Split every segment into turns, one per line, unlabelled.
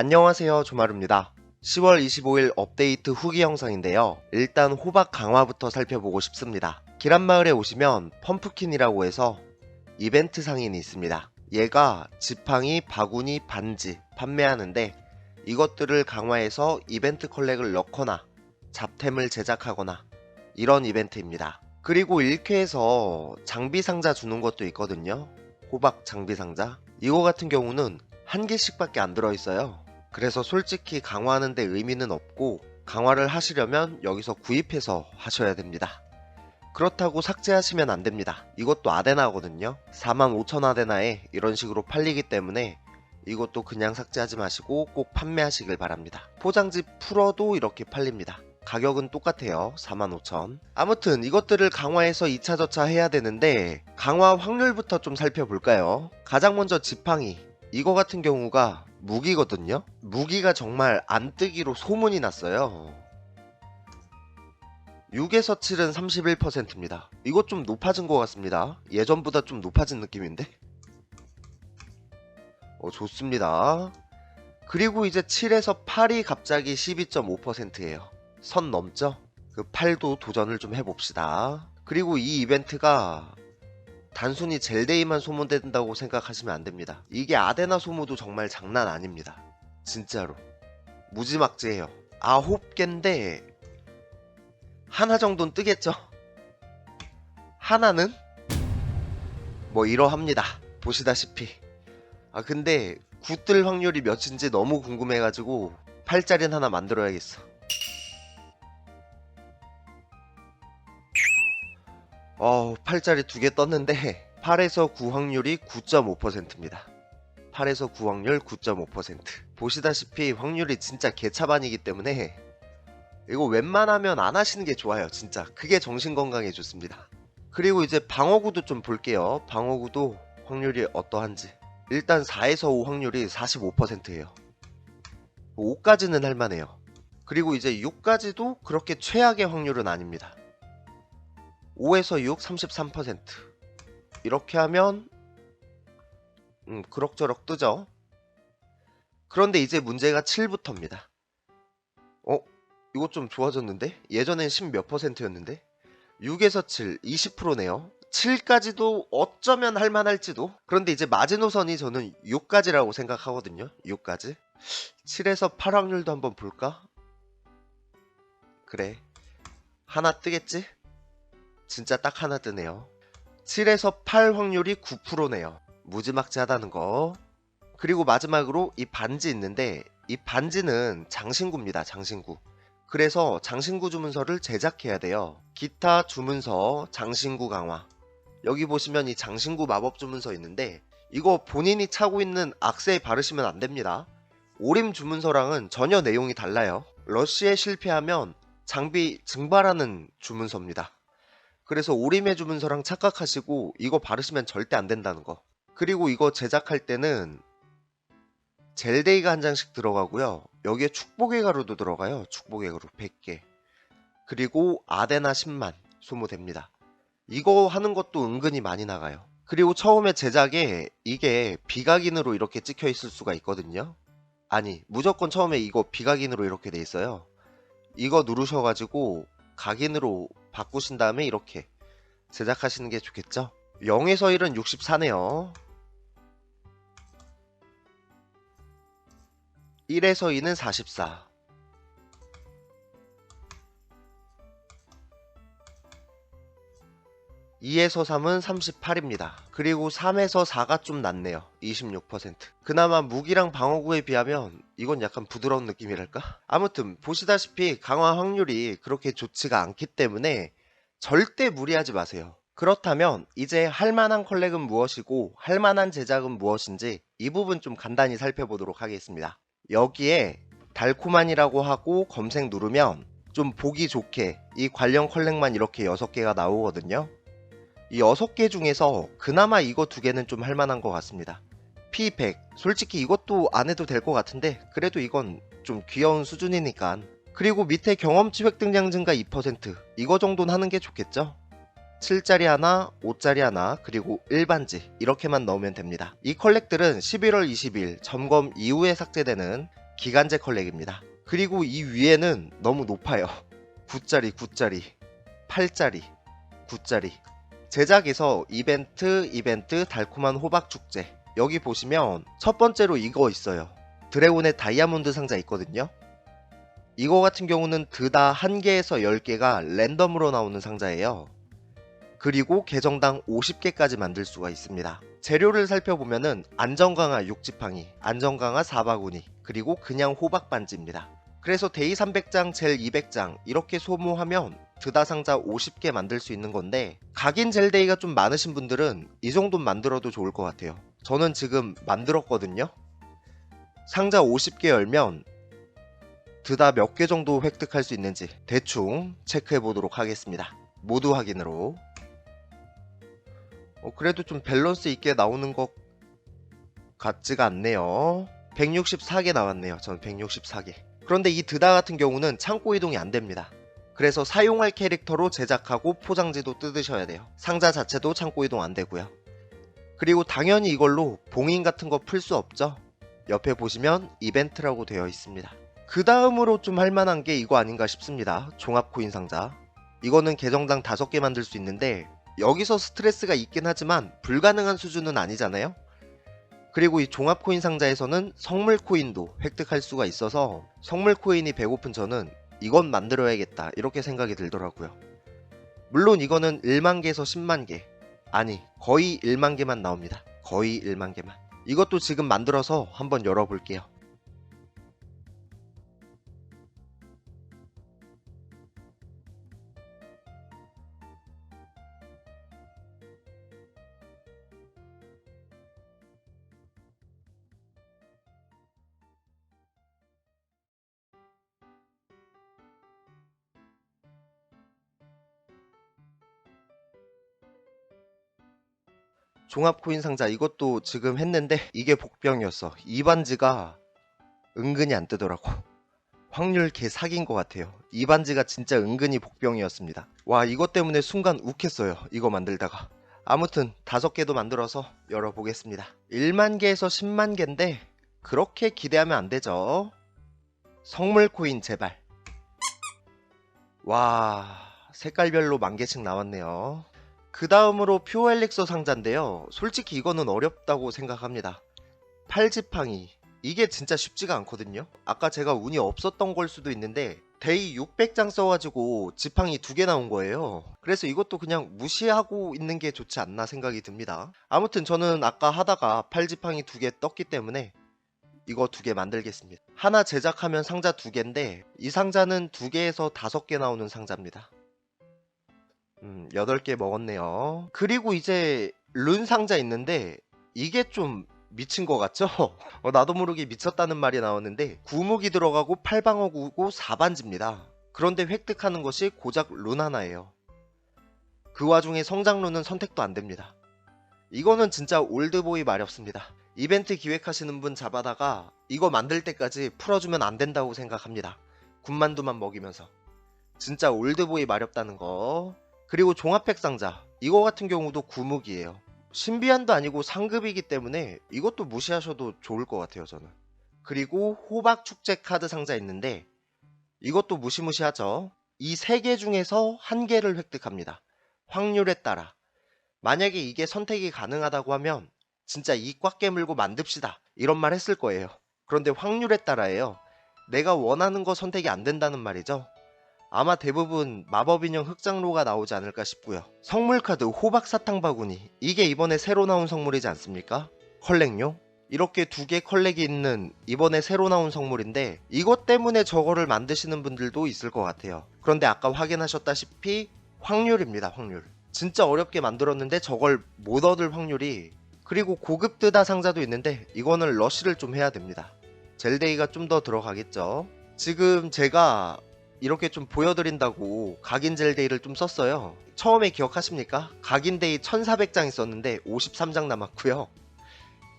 안녕하세요 조마루입니다. 10월 25일 업데이트 후기 영상인데요. 일단 호박 강화부터 살펴보고 싶습니다. 기란마을에 오시면 펌프킨이라고 해서 이벤트 상인이 있습니다. 얘가 지팡이, 바구니, 반지 판매하는데 이것들을 강화해서 이벤트 컬렉을 넣거나 잡템을 제작하거나 이런 이벤트입니다. 그리고 1쾌에서 장비 상자 주는 것도 있거든요. 호박 장비 상자. 이거 같은 경우는 한 개씩 밖에 안 들어있어요 그래서 솔직히 강화하는데 의미는 없고 강화를 하시려면 여기서 구입해서 하셔야 됩니다. 그렇다고 삭제하시면 안 됩니다. 이것도 아데나거든요. 45,000 아데나에 이런 식으로 팔리기 때문에 이것도 그냥 삭제하지 마시고 꼭 판매하시길 바랍니다. 포장지 풀어도 이렇게 팔립니다. 가격은 똑같아요. 45,000. 아무튼 이것들을 강화해서 2차 저차 해야 되는데 강화 확률부터 좀 살펴볼까요? 가장 먼저 지팡이. 이거 같은 경우가 무기거든요. 무기가 정말 안 뜨기로 소문이 났어요. 6에서 7은 31%입니다. 이거 좀 높아진 것 같습니다. 예전보다 좀 높아진 느낌인데? 어, 좋습니다. 그리고 이제 7에서 8이 갑자기 12.5%예요. 선 넘죠? 그 8도 도전을 좀 해봅시다. 그리고 이 이벤트가 단순히 젤데이만 소모된다고 생각하시면 안 됩니다. 이게 아데나 소모도 정말 장난 아닙니다. 진짜로. 무지막지해요. 아홉 개인데 하나 정도는 뜨겠죠? 하나는 뭐 이러합니다. 보시다시피. 아 근데 굳들 확률이 몇인지 너무 궁금해가지고 8짜리는 하나 만들어야겠어. 어, 8짜리 두 개 떴는데 8에서 9 확률이 9.5%입니다. 8에서 9 확률 9.5%. 보시다시피 확률이 진짜 개차반이기 때문에 이거 웬만하면 안 하시는 게 좋아요. 진짜. 그게 정신 건강에 좋습니다. 그리고 이제 방어구도 좀 볼게요. 방어구도 확률이 어떠한지. 일단 4에서 5 확률이 45%예요. 5까지는 할만해요. 그리고 이제 6까지도 그렇게 최악의 확률은 아닙니다. 5에서 6, 33%. 이렇게 하면 음, 그럭저럭 뜨죠. 그런데 이제 문제가 7부터입니다. 어? 이거 좀 좋아졌는데? 예전엔 10 몇 퍼센트였는데? 6에서 7, 20%네요. 7까지도 어쩌면 할만할지도. 그런데 이제 마지노선이 저는 6까지라고 생각하거든요. 6까지. 7에서 8 확률도 한번 볼까? 그래. 하나 뜨겠지? 진짜 딱 하나 뜨네요. 7에서 8 확률이 9%네요. 무지막지하다는 거. 그리고 마지막으로 이 반지 있는데 이 반지는 장신구입니다. 장신구. 그래서 장신구 주문서를 제작해야 돼요. 기타 주문서 장신구 강화. 여기 보시면 이 장신구 마법 주문서 있는데 이거 본인이 차고 있는 악세에 바르시면 안 됩니다. 오림 주문서랑은 전혀 내용이 달라요. 러쉬에 실패하면 장비 증발하는 주문서입니다. 그래서 오림의 주문서랑 착각하시고 이거 바르시면 절대 안 된다는 거. 그리고 이거 제작할 때는 젤데이가 한 장씩 들어가고요. 여기에 축복의 가루도 들어가요. 축복의 가루 100개. 그리고 아데나 10만 소모됩니다. 이거 하는 것도 은근히 많이 나가요. 그리고 처음에 제작에 이게 비각인으로 이렇게 찍혀 있을 수가 있거든요. 아니, 무조건 처음에 이거 비각인으로 이렇게 돼 있어요. 이거 누르셔가지고 각인으로 바꾸신 다음에 이렇게 제작하시는 게 좋겠죠? 0에서 1은 64네요. 1에서 2는 44. 2에서 3은 38입니다. 그리고 3에서 4가 좀 낫네요. 26%. 그나마 무기랑 방어구에 비하면 이건 약간 부드러운 느낌이랄까? 아무튼 보시다시피 강화 확률이 그렇게 좋지가 않기 때문에 절대 무리하지 마세요. 그렇다면 이제 할만한 컬렉은 무엇이고 할만한 제작은 무엇인지 이 부분 좀 간단히 살펴보도록 하겠습니다. 여기에 달콤한이라고 하고 검색 누르면 좀 보기 좋게 이 관련 컬렉만 이렇게 6개가 나오거든요. 이 6개 중에서 그나마 이거 두 개는 좀 할만한 것 같습니다. P100 솔직히 이것도 안 해도 될 것 같은데 그래도 이건 좀 귀여운 수준이니까 그리고 밑에 경험치 획득 량 증가 2% 이거 정도는 하는 게 좋겠죠? 7짜리 하나, 5짜리 하나, 그리고 일반지 이렇게만 넣으면 됩니다. 이 컬렉들은 11월 20일 점검 이후에 삭제되는 기간제 컬렉입니다. 그리고 이 위에는 너무 높아요. 9짜리, 9짜리, 8짜리, 9짜리. 제작에서 이벤트, 이벤트, 달콤한 호박 축제. 여기 보시면 첫 번째로 이거 있어요. 드래곤의 다이아몬드 상자 있거든요. 이거 같은 경우는 드다 1개에서 10개가 랜덤으로 나오는 상자예요. 그리고 계정당 50개까지 만들 수가 있습니다. 재료를 살펴보면은 안전강화 육지팡이, 안전강화 사바구니, 그리고 그냥 호박 반지입니다. 그래서 데이 300장, 젤 200장 이렇게 소모하면 드다 상자 50개 만들 수 있는 건데 각인 젤 데이가 좀 많으신 분들은 이 정도 만들어도 좋을 것 같아요. 저는 지금 만들었거든요. 상자 50개 열면 드다 몇 개 정도 획득할 수 있는지 대충 체크해 보도록 하겠습니다. 모두 확인으로. 어, 그래도 좀 밸런스 있게 나오는 것 같지가 않네요. 164개 나왔네요. 전 164개. 그런데 이 드다 같은 경우는 창고 이동이 안 됩니다. 그래서 사용할 캐릭터로 제작하고 포장지도 뜯으셔야 돼요. 상자 자체도 창고 이동 안 되고요. 그리고 당연히 이걸로 봉인 같은 거 풀 수 없죠. 옆에 보시면 이벤트라고 되어 있습니다. 그 다음으로 좀 할만한 게 이거 아닌가 싶습니다. 종합 코인 상자. 이거는 계정당 5개 만들 수 있는데 여기서 스트레스가 있긴 하지만 불가능한 수준은 아니잖아요. 그리고 이 종합 코인 상자에서는 성물 코인도 획득할 수가 있어서 성물 코인이 배고픈 저는 이건 만들어야겠다 이렇게 생각이 들더라고요. 물론 이거는 1만 개에서 10만 개 아니 거의 1만 개만 나옵니다. 거의 1만 개만. 이것도 지금 만들어서 한번 열어볼게요. 종합 코인 상자 이것도 지금 했는데 이게 복병이었어. 이 반지가 은근히 안 뜨더라고. 확률 개 사기인 것 같아요. 이 반지가 진짜 은근히 복병이었습니다. 와 이것 때문에 순간 욱했어요. 이거 만들다가. 아무튼 다섯 개도 만들어서 열어보겠습니다. 1만 개에서 10만 개인데 그렇게 기대하면 안 되죠. 성물 코인 제발. 와 색깔별로 만 개씩 나왔네요. 그 다음으로 표 엘릭서 상자인데요. 솔직히 이거는 어렵다고 생각합니다. 팔지팡이. 이게 진짜 쉽지가 않거든요. 아까 제가 운이 없었던 걸 수도 있는데 데이 600장 써가지고 지팡이 두 개 나온 거예요. 그래서 이것도 그냥 무시하고 있는 게 좋지 않나 생각이 듭니다. 아무튼 저는 아까 하다가 팔지팡이 두 개 떴기 때문에 이거 두 개 만들겠습니다. 하나 제작하면 상자 두 개인데 이 상자는 두 개에서 다섯 개 나오는 상자입니다. 음, 8개 먹었네요. 그리고 이제 룬 상자 있는데 이게 좀 미친 것 같죠? 어, 나도 모르게 미쳤다는 말이 나왔는데 구묵이 들어가고 팔방어 구고 4반지입니다. 그런데 획득하는 것이 고작 룬 하나예요. 그 와중에 성장룬은 선택도 안 됩니다. 이거는 진짜 올드보이 마렵습니다. 이벤트 기획하시는 분 잡아다가 이거 만들 때까지 풀어주면 안 된다고 생각합니다. 군만두만 먹이면서. 진짜 올드보이 마렵다는 거. 그리고 종합팩 상자. 이거 같은 경우도 구묵이에요. 신비한도 아니고 상급이기 때문에 이것도 무시하셔도 좋을 것 같아요 저는. 그리고 호박 축제 카드 상자 있는데 이것도 무시무시하죠. 이 세 개 중에서 한 개를 획득합니다. 확률에 따라. 만약에 이게 선택이 가능하다고 하면 진짜 이 꽉 깨물고 만듭시다. 이런 말 했을 거예요. 그런데 확률에 따라예요. 내가 원하는 거 선택이 안 된다는 말이죠 아마 대부분 마법인형 흑장로가 나오지 않을까 싶고요. 성물카드 호박 사탕 바구니 이게 이번에 새로 나온 성물이지 않습니까? 컬렉용? 이렇게 두 개 컬렉이 있는 이번에 새로 나온 성물인데 이것 때문에 저거를 만드시는 분들도 있을 것 같아요. 그런데 아까 확인하셨다시피 확률입니다 확률. 진짜 어렵게 만들었는데 저걸 못 얻을 확률이 그리고 고급 뜨다 상자도 있는데 이거는 러쉬를 좀 해야 됩니다. 젤데이가 좀 더 들어가겠죠. 지금 제가 이렇게 좀 보여드린다고 각인젤데이를 좀 썼어요. 처음에 기억하십니까? 각인데이 1400장 있었는데 53장 남았고요.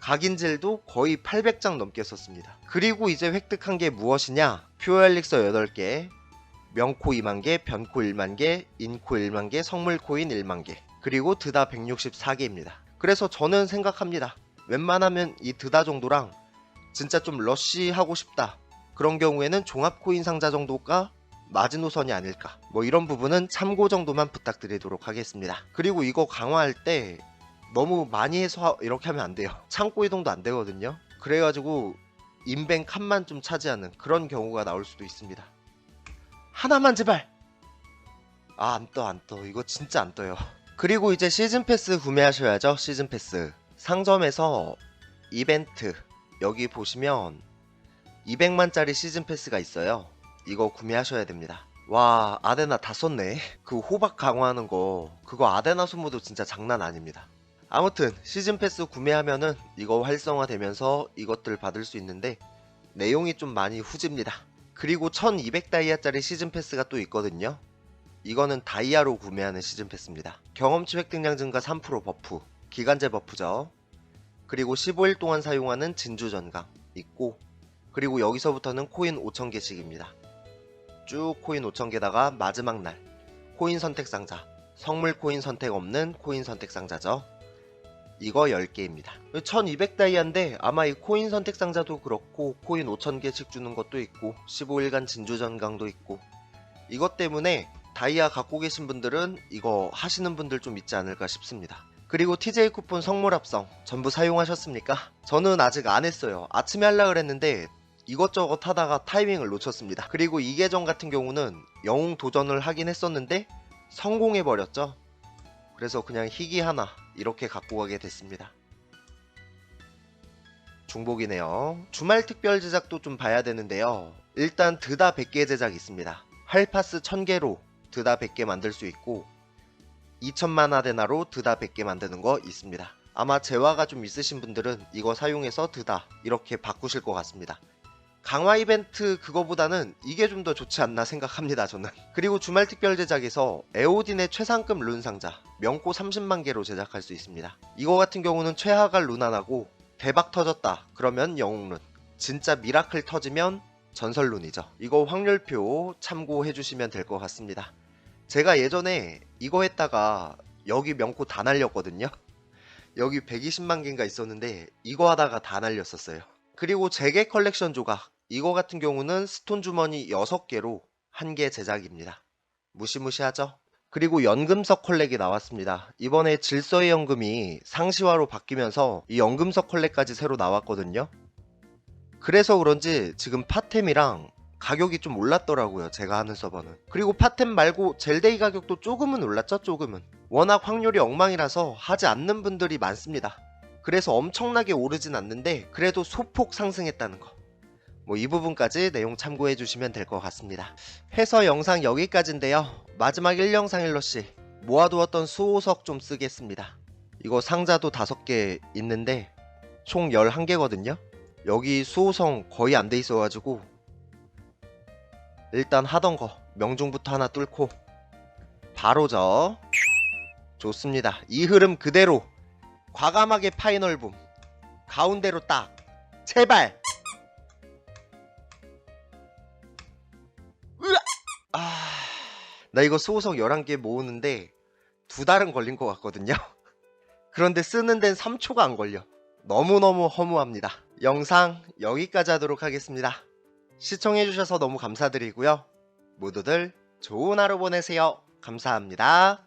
각인젤도 거의 800장 넘게 썼습니다. 그리고 이제 획득한 게 무엇이냐? 퓨어 엘릭서 8개, 명코 2만 개, 변코 1만 개, 인코 1만 개, 성물 코인 1만 개, 그리고 드다 164개입니다. 그래서 저는 생각합니다. 웬만하면 이 드다 정도랑 진짜 좀 러쉬하고 싶다. 그런 경우에는 종합 코인 상자 정도가 마지노선이 아닐까. 뭐 이런 부분은 참고 정도만 부탁드리도록 하겠습니다. 그리고 이거 강화할 때 너무 많이 해서 이렇게 하면 안 돼요. 창고 이동도 안 되거든요. 그래가지고 인벤 칸만 좀 차지하는 그런 경우가 나올 수도 있습니다. 하나만 제발! 아 안 떠 안 떠. 이거 진짜 안 떠요. 그리고 이제 시즌 패스 구매하셔야죠 시즌 패스. 상점에서 이벤트. 여기 보시면 200만짜리 시즌 패스가 있어요 이거 구매하셔야 됩니다. 와 아데나 다 썼네. 그 호박 강화하는 거 그거 아데나 소모도 진짜 장난 아닙니다. 아무튼 시즌 패스 구매하면은 이거 활성화되면서 이것들 받을 수 있는데 내용이 좀 많이 후집니다. 그리고 1200 다이아짜리 시즌 패스가 또 있거든요. 이거는 다이아로 구매하는 시즌 패스입니다. 경험치 획득량 증가 3% 버프 기간제 버프죠. 그리고 15일 동안 사용하는 진주 전강 있고 그리고 여기서부터는 코인 5000개씩입니다 쭉 코인 5,000개다가 마지막 날. 코인 선택 상자. 성물 코인 선택 없는 코인 선택 상자죠. 이거 10개입니다. 1200 다이아인데 아마 이 코인 선택 상자도 그렇고 코인 5000개씩 주는 것도 있고 15일간 진주 전강도 있고. 이것 때문에 다이아 갖고 계신 분들은 이거 하시는 분들 좀 있지 않을까 싶습니다. 그리고 TJ 쿠폰 성물 합성 전부 사용하셨습니까? 저는 아직 안 했어요. 아침에 하려 그랬는데 이것저것 하다가 타이밍을 놓쳤습니다. 그리고 이 계정 같은 경우는 영웅 도전을 하긴 했었는데 성공해버렸죠. 그래서 그냥 희귀 하나 이렇게 갖고 가게 됐습니다. 중복이네요. 주말 특별 제작도 좀 봐야 되는데요. 일단 드다 100개 제작 있습니다. 활파스 1000개로 드다 100개 만들 수 있고 2천만 아데나로 드다 100개 만드는 거 있습니다. 아마 재화가 좀 있으신 분들은 이거 사용해서 드다 이렇게 바꾸실 것 같습니다. 강화 이벤트 그거보다는 이게 좀 더 좋지 않나 생각합니다 저는. 그리고 주말 특별 제작에서 에오딘의 최상급 룬 상자 명코 30만 개로 제작할 수 있습니다. 이거 같은 경우는 최하갈 룬 하나고 대박 터졌다 그러면 영웅 룬. 진짜 미라클 터지면 전설 룬이죠. 이거 확률표 참고해 주시면 될 것 같습니다. 제가 예전에 이거 했다가 여기 명코 다 날렸거든요. 여기 120만 개인가 있었는데 이거 하다가 다 날렸었어요. 그리고 재개 컬렉션 조각 이거 같은 경우는 스톤 주머니 6개로 한 개 제작입니다. 무시무시하죠? 그리고 연금석 컬렉이 나왔습니다. 이번에 질서의 연금이 상시화로 바뀌면서 이 연금석 컬렉까지 새로 나왔거든요. 그래서 그런지 지금 파템이랑 가격이 좀 올랐더라고요. 제가 하는 서버는. 그리고 파템 말고 젤데이 가격도 조금은 올랐죠? 조금은. 워낙 확률이 엉망이라서 하지 않는 분들이 많습니다. 그래서 엄청나게 오르진 않는데 그래도 소폭 상승했다는 거. 뭐 이 부분까지 내용 참고해 주시면 될 것 같습니다. 해서 영상 여기까지인데요. 마지막 1영상 1러시 모아두었던 수호석 좀 쓰겠습니다. 이거 상자도 5개 있는데 총 11개거든요. 여기 수호성 거의 안 돼 있어가지고 일단 하던 거 명중부터 하나 뚫고 바로죠. 좋습니다. 이 흐름 그대로 과감하게 파이널 붐 가운데로 딱 제발 나 이거 수호석 11개 모으는데 두 달은 걸린 것 같거든요. 그런데 쓰는 데는 3초가 안 걸려. 너무너무 허무합니다. 영상 여기까지 하도록 하겠습니다. 시청해주셔서 너무 감사드리고요. 모두들 좋은 하루 보내세요. 감사합니다